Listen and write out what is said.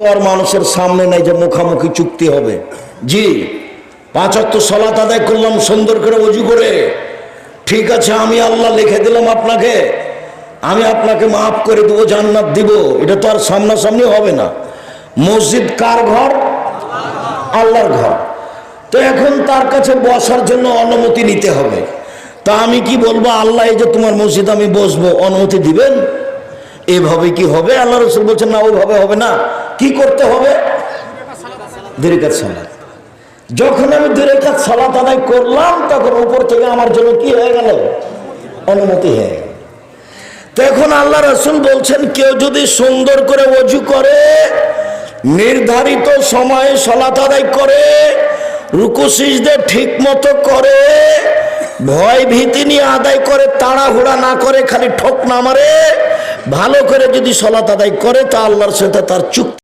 তো আর মানুষের সামনে নাই যে মুখামুখি চুক্তি হবে। জি, পাঁচ অক্ট সলাত আদায় করলাম, সুন্দর করে অজু করে। ঠিক আছে, আমি আল্লাহ লিখে দিলাম আপনাকে। আমি আপনাকে মাফ করে দেবো, জান্নাত দিব। এটা তো আর সামনাসামনি হবে না। মসজিদ কার ঘর? আল্লাহর ঘর। তো এখন তার কাছে বসার জন্য অনুমতি নিতে হবে। তা আমি কি বলব, আল্লাহ এই যে তোমার মসজিদ আমি বসবো, অনুমতি দিবেন? এভাবে কি হবে? আল্লাহ রসুল বলছেন, না, ওইভাবে হবে না। কি করতে হবে? দেরিকাত সালাত। যখন আমি দেরিকাত সালাত আদায় করলাম, তখন উপর থেকে আমার জন্য কি হয়ে গেল? অনুমতি হয়ে গেল। এখন আল্লাহ রসুল বলছেন, কেউ যদি সুন্দর করে অজু করে, নির্ধারিত সময়ে সলাত আদায় করে রুকুশিসদের ঠিক মতো করে, ভয় ভীতি নিয়ে আদায় করে, তাড়াহুড়া না করে, খালি ঠোক না মারে, ভালো করে যদি সলাত আদায় করে, তা আল্লাহর সাথে তার চুক্তি